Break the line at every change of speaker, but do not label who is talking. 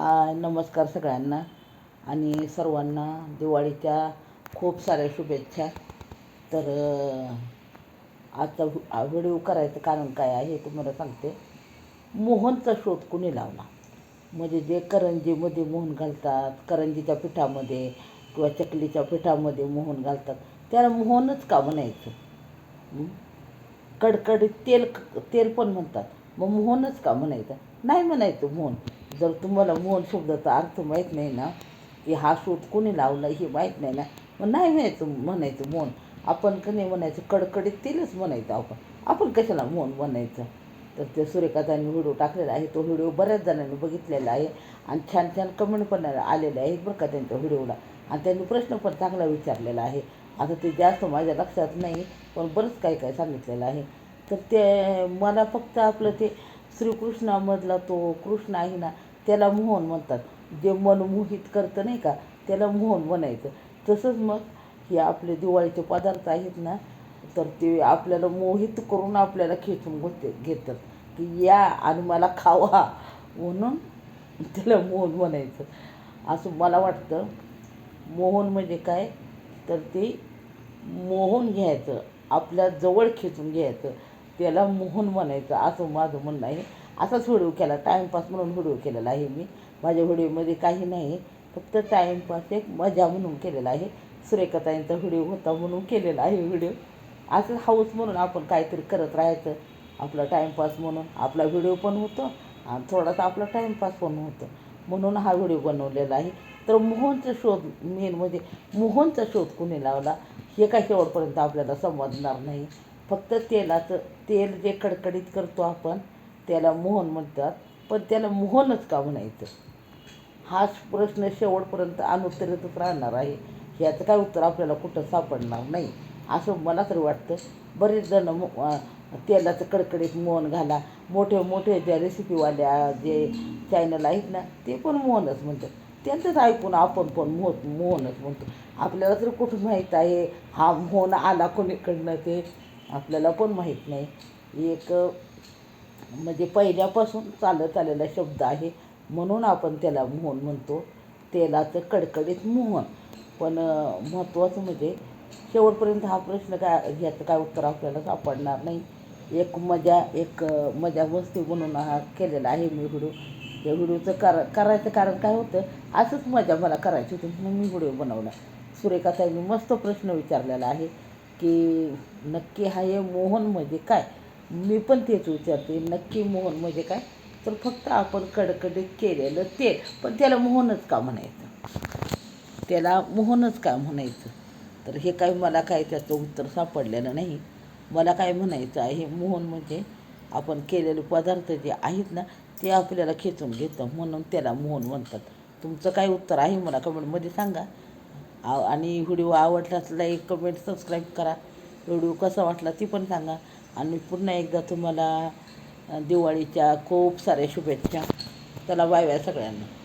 हा नमस्कार सगळ्यांना आणि सर्वांना दिवाळीच्या खूप साऱ्या शुभेच्छा. तर आता आजचा व्हिडिओ करायचं कारण काय आहे तुम्हाला सांगते. मोहनचा शोध कुणी लावला? म्हणजे जे करंजीमध्ये मोहन घालतात करंजीच्या पिठामध्ये किंवा चकलीच्या पिठामध्ये मोहन घालतात त्याला मोहनच का म्हणायचं? कडकडीत तेल तेल पण म्हणतात मग मोहनच का म्हणायचं? नाही म्हणायचं मोहन. जर तुम्हाला मोहन शब्दाचा अर्थ माहीत नाही ना की हा शोध कोणी लावला हे माहीत नाही ना मग नाही म्हणायचं म्हणायचं मोहन आपण का नाही म्हणायचं कडकडीत तेलच म्हणायचं आपण. आपण कशाला मोहन म्हणायचं? तर ते सूर्यकांतांनी व्हिडिओ टाकलेला आहे तो व्हिडिओ बऱ्याच जणांनी बघितलेला आहे आणि छान छान कमेंट पण आलेले आहेत बरं का त्यांच्या व्हिडिओला. आणि त्यांनी प्रश्न पण चांगला विचारलेला आहे. आता ते जास्त माझ्या लक्षात नाही पण बरंच काही काय सांगितलेलं आहे. तर ते मला फक्त आपलं ते श्रीकृष्णामधला तो कृष्ण आहे ना त्याला मोहन म्हणतात. जे मन मोहित करतं नाही का त्याला मोहन म्हणायचं. तसंच मग हे आपले दिवाळीचे पदार्थ आहेत ना तर ते आपल्याला मोहित करून आपल्याला खेचून घेते घेतात. की या आणि मला खावा म्हणून त्याला मोहन म्हणायचं. असं मला वाटतं. मोहन म्हणजे काय? तर ते मोहन घ्यायचं. आपल्या जवळ खेचून घ्यायचं. त्याला मोहन म्हणायचं. असं माझं म्हणणं आहे. असाच व्हिडिओ केला टाईमपास म्हणून व्हिडिओ केलेला आहे मी. माझ्या व्हिडिओमध्ये काही नाही फक्त टाईमपास एक मजा म्हणून केलेला आहे. सुरेखाताईंचा व्हिडिओ होता म्हणून केलेला आहे व्हिडिओ. असं हाऊस म्हणून आपण काहीतरी करत राहायचं. आपला टाईमपास म्हणून आपला व्हिडिओ पण होतो आणि थोडासा आपला टाईमपास पण होतो. म्हणून हा व्हिडिओ बनवलेला आहे. तर मोहनचा शोध मेन म्हणजे मोहनचा शोध कुणी लावला हे काही शेवटपर्यंत आपल्याला समजणार नाही. फक्त तेलाचं तेल जे कडकडीत करतो आपण त्याला मोहन म्हणतात पण त्याला मोहनच का म्हणायचं? हाच प्रश्न शेवटपर्यंत अनुत्तरितच राहणार आहे. याचं काय उत्तर आपल्याला कुठं सापडणार नाही? असं मला तरी वाटतं. बरेच जण तेलाचं कडकडीत मोहन घाला. मोठे मोठे ज्या रेसिपीवाल्या जे चॅनल आहेत ना ते पण मोहनच म्हणतात. त्यांचंच ऐकून आपण पण मोह मोहनच म्हणतो. आपल्याला तर कुठं माहीत आहे? हा मोहन आला कोणीकडनं ते? आपल्याला पण माहीत नाही. एक म्हणजे पहिल्यापासून चालत आलेला शब्द आहे. म्हणून आपण त्याला मोहन म्हणतो. तेलाचं कडकडीत मोहन. पण महत्त्वाचं म्हणजे शेवटपर्यंत हा प्रश्न काय ह्याचं काय उत्तर आपल्याला सापडणार नाही. एक मजा एक मजा मस्ती म्हणून हा केलेला आहे मी व्हिडिओ. या व्हिडिओचं कर करायचं कारण काय होतं? असंच मजा मला करायची होती म्हणून मी व्हिडिओ बनवला. सुरेखाताईंनी मस्त प्रश्न विचारलेला आहे की नक्की हा हे मोहन म्हणजे काय? मी पण तेच विचारते नक्की मोहन म्हणजे काय? तर फक्त आपण कडकडीत केलेलं तेल. पण त्याला मोहनच का म्हणायचं? त्याला मोहनच का म्हणायचं? तर हे काही मला काय त्याचं उत्तर सापडलेलं नाही. मला काय म्हणायचं आहे मोहन म्हणजे आपण केलेले पदार्थ जे आहेत ना ते आपल्याला खेचून घेतं म्हणून त्याला मोहन म्हणतात. तुमचं काय उत्तर आहे मला कमेंटमध्ये सांगा. आ- आणि व्हिडिओ आवडला तर लाईक कमेंट सबस्क्राईब करा. व्हिडिओ कसा वाटला ती पण सांगा. आणि पुन्हा एकदा तुम्हाला दिवाळीच्या खूप साऱ्या शुभेच्छा. चला वाव्या बाय सगळ्यांना.